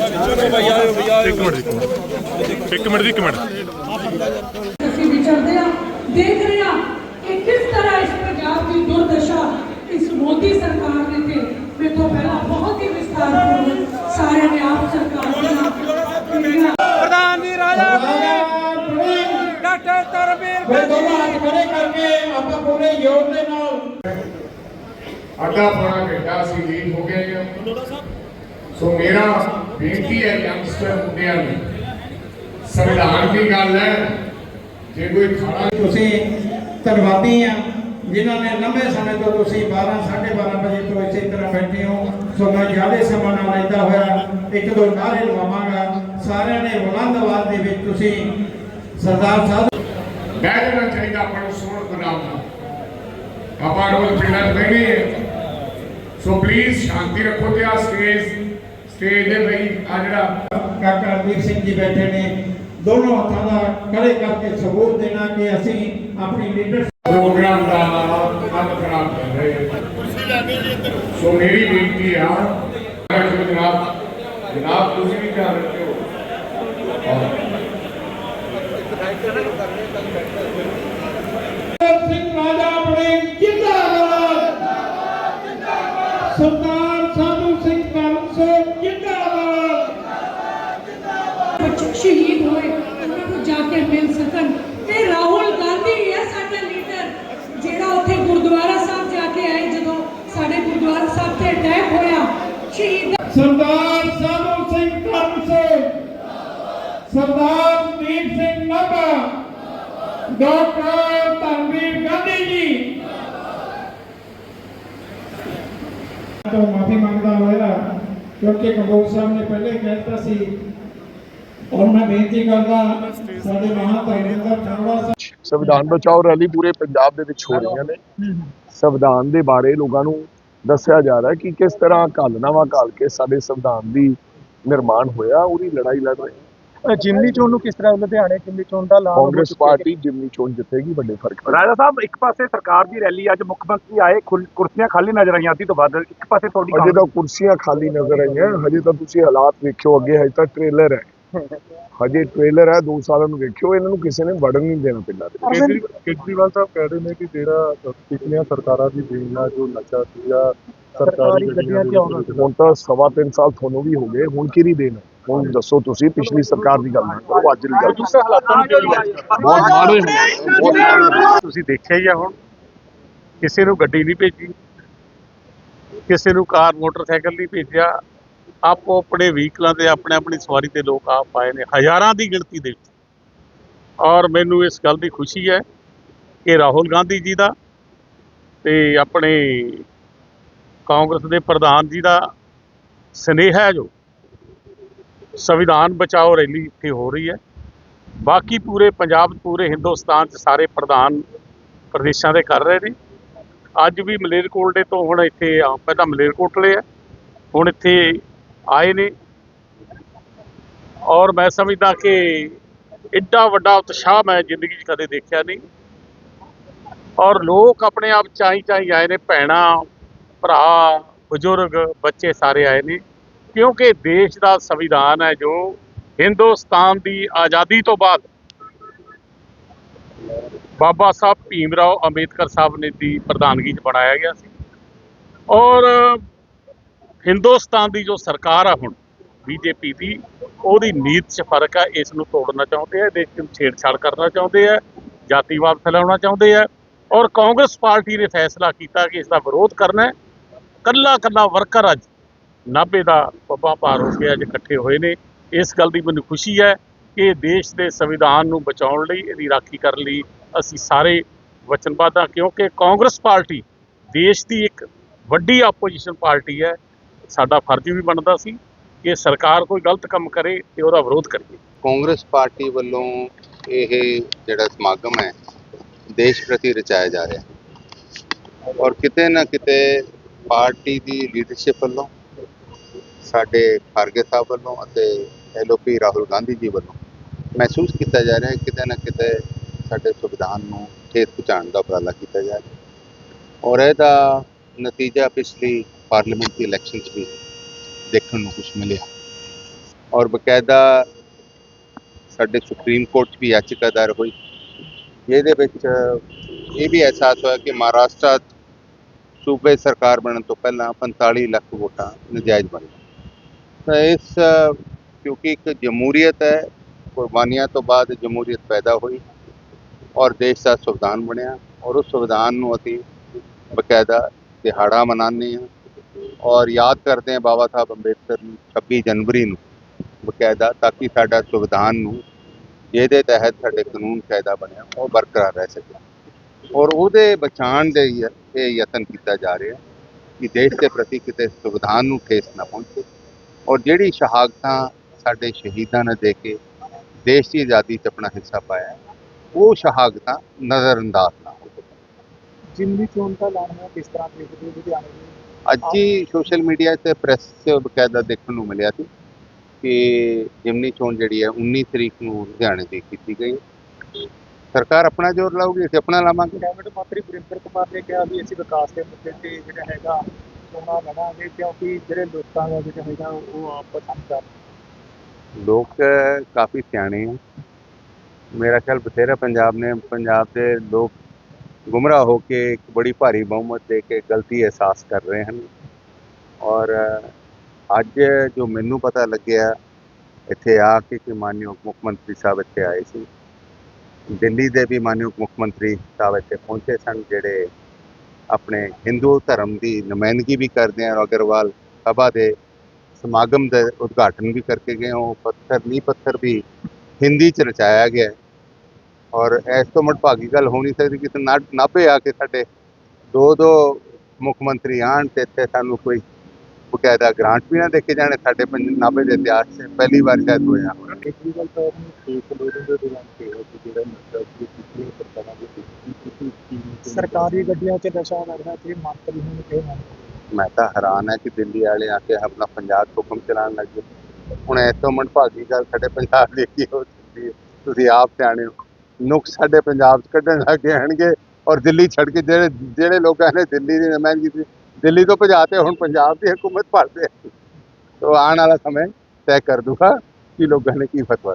ਇੱਕ ਮਿੰਟ ਇੱਕ ਮਿੰਟ ਇੱਕ ਮਿੰਟ। ਅਸੀਂ ਵਿਚਰਦੇ ਆ ਦੇਖ ਰਹੇ ਆ ਕਿ ਕਿਸ ਤਰ੍ਹਾਂ ਇਸ ਪੰਜਾਬ ਦੀ ਦੁਰਦਸ਼ਾ ਇਸ ਮੋਦੀ ਸਰਕਾਰ ਨੇ ਤੇ ਮੇਥੋਂ ਪਹਿਲਾਂ ਬਹੁਤ ਹੀ ਵਿਸਤਾਰਪੂਰਵਕ ਸਾਰਿਆਂ ਨੇ ਆਪ ਸਰਕਾਰ ਦੀਆਂ ਜਿਹੜੀਆਂ ਪ੍ਰਧਾਨ ਜੀ ਰਾਜਾ ਡਾਕਟਰ ਤਰਬੀਰ ਫਿਰ ਦੋਨੋਂ ਹੱਥ ਖੜੇ ਕਰਕੇ ਪੂਰੇ ਜ਼ੋਰ ਦੇ ਨਾਲ। ਅੱਧਾ ਪੌਣਾ ਘੰਟਾ ਅਸੀਂ ਲੇਟ ਹੋ ਗਏ ਹਾਂ। ਸੋ ਮੇਰਾ ਬੇਨਤੀ ਹੈ ਯੰਗਸਟਰ ਮੁੰਡਿਆਂ ਨੂੰ ਸੰਵਿਧਾਨ ਦੀ ਗੱਲ ਹੈ ਜੇ ਕੋਈ ਖੜਾ ਤੁਸੀਂ ਧੰਨਵਾਦੀ ਆ ਜਿਨ੍ਹਾਂ ਨੇ ਲੰਬੇ ਸਮੇਂ ਤੋਂ ਤੁਸੀਂ 12 12:30 ਵਜੇ ਤੋਂ ਇਸੇ ਤਰ੍ਹਾਂ ਬੈਠੇ ਹੋ। ਸੋ ਮੈਂ ਜ਼ਿਆਦਾ ਸਮਾਂ ਨਾ ਲੈਂਦਾ ਹੋਇਆ ਇੱਕ ਦੋ ਨਾਰੇ ਲਵਾਵਾਂਗਾ। ਸਾਰਿਆਂ ਨੇ ਬੁਲੰਦ ਆਵਾਜ਼ ਦੇ ਵਿੱਚ ਤੁਸੀਂ ਸਰਦਾਰ ਸਾਹਿਬ ਬਹਿ ਜਾਣਾ ਚਾਹੀਦਾ ਆਪਾਂ ਨੂੰ ਸੋਹਣ ਗੁਲਾਮ ਦਾ ਆਪਾਂ ਰੋਜ਼ ਪਿੰਡਾਂ 'ਚ ਬਹਿੰਦੇ ਹਾਂ। ਸੋ ਪਲੀਜ਼ ਸ਼ਾਂਤੀ ਰੱਖੋ ਤੇ ਆ ਸਟੇਜ ਸਟੇਜ ਦੇ ਬਈ ਆ ਜਿਹੜਾ ਕਾਕਾ ਰਣਵੀਰ ਸਿੰਘ ਜੀ ਬੈਠੇ ਨੇ। ਦੋਨੋਂ ਹੱਥਾਂ ਦਾ ਖੜੇ ਕਰਕੇ ਸਬੂਤ ਦੇਣਾ ਕਿ ਅਸੀਂ ਆਪਣੀ ਲੀਡਰ ਪ੍ਰੋਗਰਾਮ ਦਾ ਹੱਲ ਖਰਾਬ ਕਰ ਰਹੇ ਹਾਂ। ਸੋ ਮੇਰੀ ਬੇਨਤੀ ਆ ਜਨਾਬ ਜਨਾਬ ਤੁਸੀਂ ਵੀ ਧਿਆਨ ਰੱਖਿਓ ਔਰ ਸਿੰਘ ਰਾਜਾ ਆਪਣੇ ਜਿੰਦਾਬਾਦ ਸਰਦਾਰ ਸਾਧੂ ਸਿੰਘ ਕਰਮ ਸਿੰਘ ਜਿੰਦਾਬਾਦ ਬੱਚੇ ਸ਼ਹੀਦ ਹੋਏ ਉਹਨਾਂ ਨੂੰ ਜਾ ਕੇ ਮਿਲ ਸਕਣ ਤੇ ਰਾਹੁਲ ਗਾਂਧੀ ਹੈ ਸਾਡਾ ਲੀਡਰ ਜਿਹੜਾ ਉੱਥੇ ਗੁਰਦੁਆਰਾ ਸਾਹਿਬ ਜਾ ਕੇ ਆਏ ਜਦੋਂ ਸਾਡੇ ਗੁਰਦੁਆਰਾ ਸਾਹਿਬ ਤੇ ਅਟੈਕ ਹੋਇਆ। ਸ਼ਹੀਦ ਸਰਦਾਰ ਸਾਧੂ ਸਿੰਘ ਕਰਮ ਸਿੰਘ ਸਰਦਾਰ ਦੀਪ ਸਿੰਘ ਨਾਭਾ। ਡਾਕਟਰ ਧਰਮਵੀਰ ਗਾਂਧੀ ਜੀ। ਤੋਂ ਮਾਫੀ ਮੰਗਦਾ ਹੋਇਆ ਕਿਉਂਕਿ ਕੰਬੋਜ ਸਾਹਿਬ ਨੇ ਪਹਿਲੇ ਕਹਿ ਦਿੱਤਾ ਸੀ। ਔਰ ਮੈਂ ਬੇਨਤੀ ਕਰਦਾ ਸਾਡੇ ਮਹਾਂ ਧਰਮਿੰਦਰ ਠਾਕੁਰ ਸਾਹਿਬ ਸੰਵਿਧਾਨ ਬਚਾਓ ਰੈਲੀ ਪੂਰੇ ਪੰਜਾਬ ਦੇ ਵਿੱਚ ਹੋ ਰਹੀਆਂ ਨੇ। ਸੰਵਿਧਾਨ ਦੇ ਬਾਰੇ ਲੋਕਾਂ ਨੂੰ ਦੱਸਿਆ ਜਾ ਰਿਹਾ ਕਿ ਕਿਸ ਤਰ੍ਹਾਂ ਘਾਲਨਾਵਾ ਘਾਲ ਕੇ ਸਾਡੇ ਸੰਵਿਧਾਨ ਦੀ ਨਿਰਮਾਣ ਹੋਇਆ ਉਹਦੀ ਲੜਾਈ ਲੜ ਰਹੇ ਹਾਂ। ਜਿਮਨੀ ਚੋਣ ਨੂੰ ਕਿਸ ਤਰ੍ਹਾਂ ਲੁਧਿਆਣੇ ਜਿਮਨੀ ਚੋਣ ਦਾ ਐਲਾਨ ਕਾਂਗਰਸ ਪਾਰਟੀ ਜਿਮਨੀ ਚੋਣ ਜਿੱਤੇਗੀ ਵੱਡੇ ਫ਼ਰਕ। ਰਾਜਾ ਸਾਹਿਬ ਇੱਕ ਪਾਸੇ ਸਰਕਾਰ ਦੀ ਰੈਲੀ ਅੱਜ ਮੁੱਖ ਮੰਤਰੀ ਆਏ ਖੁੱਲ- ਕੁਰਸੀਆਂ ਖਾਲੀ ਨਜ਼ਰ ਆਈਆਂ ਅੱਧੀ ਤੋਂ ਵੱਧ ਇੱਕ ਪਾਸੇ ਤੁਹਾਡੀ ਅਜੇ ਤਾਂ ਕੁਰਸੀਆਂ ਖਾਲੀ ਨਜ਼ਰ ਆਈਆਂ ਹਜੇ ਤਾਂ ਤੁਸੀਂ ਹਾਲਾਤ ਵੇਖਿਓ ਅੱਗੇ ਹਜੇ ਤਾਂ ਟ੍ਰੇਲਰ ਹੈ ਹਜੇ ਟ੍ਰੇਲਰ ਹੈ 2 ਸਾਲਾਂ ਨੂੰ ਵੇਖਿਓ ਇਹਨਾਂ ਨੂੰ ਕਿਸੇ ਨੇ ਵੜਨ ਨਹੀਂ ਦੇਣਾ ਪਿੰਡਾਂ ਦੇ। ਕੇਜਰੀਵਾਲ ਸਾਹਿਬ ਕਹਿ ਰਹੇ ਨੇ ਕਿ ਜਿਹੜਾ ਪਿਛਲੀਆਂ ਸਰਕਾਰਾਂ ਦੀ ਦੇਣ ਨਾਲ ਜੋ ਨਸ਼ਾ ਸੀਗਾ ਸਰਕਾਰੀ ਗੱਡੀਆਂ ਚ ਆਉਂਦਾ ਹੁਣ ਤਾਂ ਸਵਾ ਤਿੰਨ ਸਾਲ ਤੁਹਾਨੂੰ ਵੀ ਹੋ ਗਏ ਹੁਣ ਕਿਹੜੀ ਦੇਣ? ਹੁਣ ਦੱਸੋ ਤੁਸੀਂ ਪਿਛਲੀ ਸਰਕਾਰ ਦੀ ਗੱਲ ਕਰੋ ਅੱਜ ਦੀ ਗੱਲ ਕਰੋ। ਹਾਲਾਤਾਂ ਨੂੰ ਕਿਹੜੀ ਬਹੁਤ ਮਾੜੇ। ਤੁਸੀਂ ਦੇਖਿਆ ਹੀ ਆ ਹੁਣ ਕਿਸੇ ਨੂੰ ਗੱਡੀ ਨਹੀਂ ਭੇਜੀ ਕਿਸੇ ਨੂੰ ਕਾਰ ਮੋਟਰਸਾਈਕਲ ਨਹੀਂ ਭੇਜਿਆ ਆਪੋ ਆਪਣੇ ਵਹੀਕਲਾਂ ਤੇ, ਆਪਣੇ ਆਪਣੀ ਸਵਾਰੀ ਤੇ ਲੋਕ ਆਪ ਆਏ ਨੇ, ਹਜ਼ਾਰਾਂ ਦੀ ਗਿਣਤੀ ਦੇ ਵਿੱਚ। ਔਰ ਮੈਨੂੰ ਇਸ ਗੱਲ ਦੀ ਖੁਸ਼ੀ ਹੈ ਕਿ ਰਾਹੁਲ ਗਾਂਧੀ ਜੀ ਦਾ ਤੇ ਆਪਣੇ ਕਾਂਗਰਸ ਦੇ ਪ੍ਰਧਾਨ ਜੀ ਦਾ ਸਨੇਹਾ ਹੈ ਜੋ ਸੰਵਿਧਾਨ ਬਚਾਓ ਰੈਲੀ ਇੱਥੇ ਹੋ ਰਹੀ ਹੈ। ਬਾਕੀ ਪੂਰੇ ਪੰਜਾਬ, ਪੂਰੇ ਹਿੰਦੁਸਤਾਨ 'ਚ ਸਾਰੇ ਪ੍ਰਧਾਨ ਪ੍ਰਦੇਸ਼ਾਂ ਦੇ ਕਰ ਰਹੇ ਨੇ। ਅੱਜ ਵੀ ਮਲੇਰਕੋਟਲੇ ਤੋਂ ਹੁਣ ਇੱਥੇ, ਪਹਿਲਾਂ ਮਲੇਰਕੋਟਲੇ ਆ ਹੁਣ ਇੱਥੇ ਆਏ ਨੇ। ਔਰ ਮੈਂ ਸਮਝਦਾ ਕਿ ਇੱਡਾ ਵੱਡਾ ਉਤਸ਼ਾਹ ਮੈਂ ਜ਼ਿੰਦਗੀ 'ਚ ਕਦੇ ਦੇਖਿਆ ਨਹੀਂ। ਔਰ ਲੋਕ ਆਪਣੇ ਆਪ ਚਾਈ ਚਾਈ ਆਏ ਨੇ, ਭੈਣਾਂ, ਭਰਾ, ਬਜ਼ੁਰਗ, ਬੱਚੇ ਸਾਰੇ ਆਏ ਨੇ। ਕਿਉਂਕਿ ਦੇਸ਼ ਦਾ ਸੰਵਿਧਾਨ ਹੈ ਜੋ ਹਿੰਦੁਸਤਾਨ ਦੀ ਆਜ਼ਾਦੀ ਤੋਂ ਬਾਅਦ ਬਾਬਾ ਸਾਹਿਬ ਭੀਮ ਰਾਓ ਅੰਬੇਦਕਰ ਸਾਹਿਬ ਨੇ ਦੀ ਪ੍ਰਧਾਨਗੀ 'ਚ ਬਣਾਇਆ ਗਿਆ ਸੀ। ਔਰ ਹਿੰਦੁਸਤਾਨ ਦੀ ਜੋ ਸਰਕਾਰ ਆ ਹੁਣ, ਬੀਜੇਪੀ ਦੀ, ਉਹਦੀ ਨੀਤ 'ਚ ਫ਼ਰਕ ਆ, ਇਸ ਨੂੰ ਤੋੜਨਾ ਚਾਹੁੰਦੇ ਆ ਦੇਸ਼ ਨੂੰ ਛੇੜਛਾੜ ਕਰਨਾ ਚਾਹੁੰਦੇ ਆ ਜਾਤੀਵਾਦ ਫੈਲਾਉਣਾ ਚਾਹੁੰਦੇ ਆ, ਔਰ ਕਾਂਗਰਸ ਪਾਰਟੀ ਨੇ ਫੈਸਲਾ ਕੀਤਾ ਕਿ ਇਸ ਦਾ ਵਿਰੋਧ ਕਰਨਾ ਹੈ। ਕੱਲਾ ਕੱਲਾ ਵਰਕਰ ਅੱਜ ਨਾਭੇ ਦਾ ਪੱਪਾ ਭਾਰ ਹੋ ਕੇ ਅੱਜ ਇਕੱਠੇ ਹੋਏ ਨੇ। ਇਸ ਗੱਲ ਦੀ ਮੈਨੂੰ ਖੁਸ਼ੀ ਹੈ ਕਿ ਦੇਸ਼ ਦੇ ਸੰਵਿਧਾਨ ਨੂੰ ਬਚਾਉਣ ਲਈ, ਇਹਦੀ ਰਾਖੀ ਕਰਨ ਲਈ ਅਸੀਂ ਸਾਰੇ ਵਚਨਬੱਧ ਹਾਂ, ਕਿਉਂਕਿ ਕਾਂਗਰਸ ਪਾਰਟੀ ਦੇਸ਼ ਦੀ ਇੱਕ ਵੱਡੀ ਆਪੋਜੀਸ਼ਨ ਪਾਰਟੀ ਹੈ। ਸਾਡਾ ਫਰਜ਼ ਵੀ ਬਣਦਾ ਸੀ ਕਿ ਸਰਕਾਰ ਕੋਈ ਗਲਤ ਕੰਮ ਕਰੇ ਤੇ ਉਹਦਾ ਵਿਰੋਧ ਕਰੀਏ। ਕਾਂਗਰਸ ਪਾਰਟੀ ਵੱਲੋਂ ਇਹ ਜਿਹੜਾ ਸਮਾਗਮ ਹੈ, ਦੇਸ਼ ਪ੍ਰਤੀ ਰਚਾਇਆ ਜਾ ਰਿਹਾ ਹੈ। ਔਰ ਕਿਤੇ ਨਾ ਕਿਤੇ ਪਾਰਟੀ ਦੀ ਲੀਡਰਸ਼ਿਪ ਵੱਲੋਂ, ਸਾਡੇ ਖਾਰਗੇ ਸਾਹਿਬ ਵੱਲੋਂ ਅਤੇ ਐਲਓਪੀ ਰਾਹੁਲ ਗਾਂਧੀ ਜੀ ਵੱਲੋਂ ਮਹਿਸੂਸ ਕੀਤਾ ਜਾ ਰਿਹਾ ਹੈ ਕਿਤੇ ਨਾ ਕਿਤੇ ਸਾਡੇ ਸੰਵਿਧਾਨ ਨੂੰ ਠੇਸ ਪਹੁੰਚਾਉਣ ਦਾ ਉਪਰਾਲਾ ਕੀਤਾ ਜਾ ਰਿਹਾ ਔਰ ਇਹਦਾ ਨਤੀਜਾ ਪਿਛਲੀ ਪਾਰਲੀਮੈਂਟ ਦੀ ਇਲੈਕਸ਼ਨ 'ਚ ਵੀ ਦੇਖਣ ਨੂੰ ਕੁਝ ਮਿਲਿਆ। ਔਰ ਬਕਾਇਦਾ ਸਾਡੇ ਸੁਪਰੀਮ ਕੋਰਟ 'ਚ ਵੀ ਯਾਚਿਕਾ ਦਾਇਰ ਹੋਈ। ਜਿਹਦੇ ਵਿੱਚ ਇਹ ਵੀ ਅਹਿਸਾਸ ਹੋਇਆ ਕਿ ਮਹਾਰਾਸ਼ਟਰ ਸੂਬੇ ਸਰਕਾਰ ਬਣਨ ਤੋਂ ਪਹਿਲਾਂ 45 ਲੱਖ ਵੋਟਾਂ ਨਜਾਇਜ਼ ਬਣ ਤਾਂ ਇਸ, ਕਿਉਂਕਿ ਇੱਕ ਜਮਹੂਰੀਅਤ ਹੈ, ਕੁਰਬਾਨੀਆਂ ਤੋਂ ਬਾਅਦ ਜਮਹੂਰੀਅਤ ਪੈਦਾ ਹੋਈ ਔਰ ਦੇਸ਼ ਦਾ ਸੰਵਿਧਾਨ ਬਣਿਆ। ਔਰ ਉਸ ਸੰਵਿਧਾਨ ਨੂੰ ਅਸੀਂ ਬਕਾਇਦਾ ਦਿਹਾੜਾ ਮਨਾਉਂਦੇ ਹਾਂ। ਔਰ ਯਾਦ ਕਰਦੇ ਹਾਂ ਬਾਬਾ ਸਾਹਿਬ ਅੰਬੇਦਕਰ ਨੂੰ 26 ਜਨਵਰੀ ਨੂੰ ਬਕਾਇਦਾ, ਤਾਂ ਕਿ ਸਾਡਾ ਸੰਵਿਧਾਨ ਨੂੰ, ਜਿਹਦੇ ਤਹਿਤ ਸਾਡੇ ਕਾਨੂੰਨ ਕਾਇਦਾ ਬਣਿਆ, ਉਹ ਬਰਕਰਾਰ ਰਹਿ ਸਕੇ। ਔਰ ਉਹਦੇ ਬਚਾਉਣ ਦੇ ਇਹ ਯਤਨ ਕੀਤਾ ਜਾ ਰਿਹਾ ਕਿ ਦੇਸ਼ ਦੇ ਪ੍ਰਤੀ ਕਿਤੇ ਸੰਵਿਧਾਨ ਨੂੰ ਠੇਸ ਨਾ ਪਹੁੰਚੇ। ਔਰ ਜਿਹੜੀ ਸ਼ਹਾਦਤਾਂ ਸਾਡੇ ਸ਼ਹੀਦਾਂ ਨੇ ਦੇ ਕੇ ਦੇਸ਼ ਦੀ ਆਜ਼ਾਦੀ 'ਚ ਆਪਣਾ ਹਿੱਸਾ ਪਾਇਆ, ਉਹ ਸ਼ਹਾਦਤਾਂ ਨਜ਼ਰਅੰਦਾਜ਼ ਨਾ ਹੋ ਸਕਣ ਜਿਮਨੀ ਚੋਣ ਦਾ ਐਲਾਨ ਹੋਇਆ ਕਿਸ ਤਰ੍ਹਾਂ ਦੇਖਦੇ ਹੋ ਲੁਧਿਆਣੇ ਅੱਜ ਹੀ ਸੋਸ਼ਲ ਮੀਡੀਆ ਤੇ ਪ੍ਰੈਸ 'ਚ ਬਕਾਇਦਾ ਦੇਖਣ ਨੂੰ ਮਿਲਿਆ ਸੀ ਕਿ ਜਿਮਨੀ ਚੋਣ ਜਿਹੜੀ ਹੈ 19 ਤਰੀਕ ਨੂੰ ਲੁਧਿਆਣੇ ਦੀ ਕੀਤੀ ਗਈ। ਸਰਕਾਰ ਆਪਣਾ ਜ਼ੋਰ ਲਾਊਗੀ ਅਸੀਂ ਆਪਣਾ ਲਾਵਾਂਗੇ। ਕੈਬਨਿਟ ਮੰਤਰੀ ਵਰਿੰਦਰ ਕੁਮਾਰ ਨੇ ਕਿਹਾ ਵੀ ਅਸੀਂ ਵਿਕਾਸ ਦੇ ਮੁੱਦੇ ਤੇ ਜਿਹੜਾ ਹੈਗਾ ਚੋਣਾਂ ਲੜਾਂਗੇ ਕਿਉਂਕਿ ਜਿਹੜੇ ਲੋਕਾਂ ਦਾ ਜਿਹੜਾ ਹੈਗਾ ਉਹ ਆਪ ਪਸੰਦ ਕਰ ਲੋਕ ਕਾਫੀ ਸਿਆਣੇ ਆ। ਮੇਰਾ ਖਿਆਲ ਬਥੇਰਾ ਪੰਜਾਬ ਨੇ ਪੰਜਾਬ ਦੇ ਲੋਕ ਗੁੰਮਰਾਹ ਹੋ ਕੇ ਇੱਕ ਬੜੀ ਭਾਰੀ ਬਹੁਮਤ ਦੇ ਕੇ ਗਲਤੀ ਅਹਿਸਾਸ ਕਰ ਰਹੇ ਹਨ। ਔਰ ਅੱਜ ਜੋ ਮੈਨੂੰ ਪਤਾ ਲੱਗਿਆ, ਇੱਥੇ ਆ ਕੇ ਕਿ ਮਾਨਯੋਗ ਮੁੱਖ ਮੰਤਰੀ ਸਾਹਿਬ ਇੱਥੇ ਆਏ ਸੀ। ਦਿੱਲੀ ਦੇ ਵੀ ਮਾਨਯੋਗ ਮੁੱਖ ਮੰਤਰੀ ਸਾਹਿਬ ਇੱਥੇ ਪਹੁੰਚੇ ਸਨ, ਜਿਹੜੇ ਆਪਣੇ ਹਿੰਦੂ ਧਰਮ ਦੀ ਨੁਮਾਇੰਦਗੀ ਵੀ ਕਰਦੇ ਹਨ। ਔਰ ਅਗਰਵਾਲ ਸਭਾ ਦੇ ਸਮਾਗਮ ਦਾ ਉਦਘਾਟਨ ਵੀ ਕਰਕੇ ਗਏ ਉਹ ਪੱਥਰ, ਨੀਂਹ ਪੱਥਰ ਵੀ ਹਿੰਦੀ ਚ ਰਚਾਇਆ ਗਿਆ। ਔਰ ਇਸ ਤੋਂ ਮਟਭਾਗੀ ਗੱਲ ਹੋ ਨਹੀਂ ਸਕਦੀ ਕਿ ਇੱਥੇ ਨਾ ਨਾਭੇ ਆ ਕੇ ਸਾਡੇ ਦੋ ਦੋ ਮੁੱਖ ਮੰਤਰੀ ਆਣ ਤੇ ਇੱਥੇ ਸਾਨੂੰ ਕੋਈ ਬਕਾਇਦਾ ਗ੍ਰਾਂਟ ਵੀ ਨਾ ਦੇ ਕੇ ਜਾਣੇ ਸਾਡੇ ਪੰਜ ਨਾਭੇ ਦੇ ਇਤਿਹਾਸ 'ਚ ਪਹਿਲੀ ਵਾਰ ਸ਼ਾਇਦ ਹੋਇਆ ਵੀ ਗੱਲ ਤਾਂ ਫੇਕ ਲੋਡਿੰਗ ਦੇ ਦੌਰਾਨ ਕਿਹਾ ਕਿ ਜਿਹੜਾ ਨਸ਼ਾ ਸੀ ਪਿਛਲੇ ਸਰਕਾਰਾਂ ਦੇ ਕਿਸੇ ਨੂੰ ਸਰਕਾਰੀ ਗੱਡੀਆਂ 'ਚ ਨਸ਼ਾ ਲੱਗਦਾ ਤੇ ਮੰਤਰੀ ਨੂੰ? ਕਿਹਾ ਮੈਂ ਤਾਂ ਹੈਰਾਨ ਹੈ ਕਿ ਦਿੱਲੀ ਵਾਲੇ ਆ ਕੇ ਆਪਣਾ ਪੰਜਾਬ ਹੁਕਮ ਚਲਾਉਣ ਲੱਗ। ਗਏ ਹੁਣ ਇਸ ਤੋਂ ਮਨਭਾਗੀ ਗੱਲ ਸਾਡੇ ਪੰਜਾਬ ਦੀ ਕੀ ਹੋ ਸਕਦੀ ਹੈ? ਤੁਸੀਂ ਆਪ ਸਿਆਣੇ ਹੋ। ਨੁਕਸ ਸਾਡੇ ਪੰਜਾਬ 'ਚ ਕੱਢਣ ਲੱਗ ਗਏ ਹਨਗੇ ਔਰ ਦਿੱਲੀ ਛੱਡ ਕੇ ਜਿਹੜੇ ਜਿਹੜੇ ਲੋਕਾਂ ਨੇ ਦਿੱਲੀ ਦੀ ਨੁਮਾਇੰਦਗੀ ਕੀਤੀ, ਦਿੱਲੀ ਤੋਂ ਭਜਾ ਤੇ ਹੁਣ ਪੰਜਾਬ ਦੀ ਹਕੂਮਤ ਭਰਦੇ ਤੋ ਆਉਣ ਵਾਲਾ ਸਮੇਂ ਤੈਅ ਕਰ ਦੂਗਾ ਕਿ ਲੋਕਾਂ ਨੇ ਕੀ ਫਤਵਾ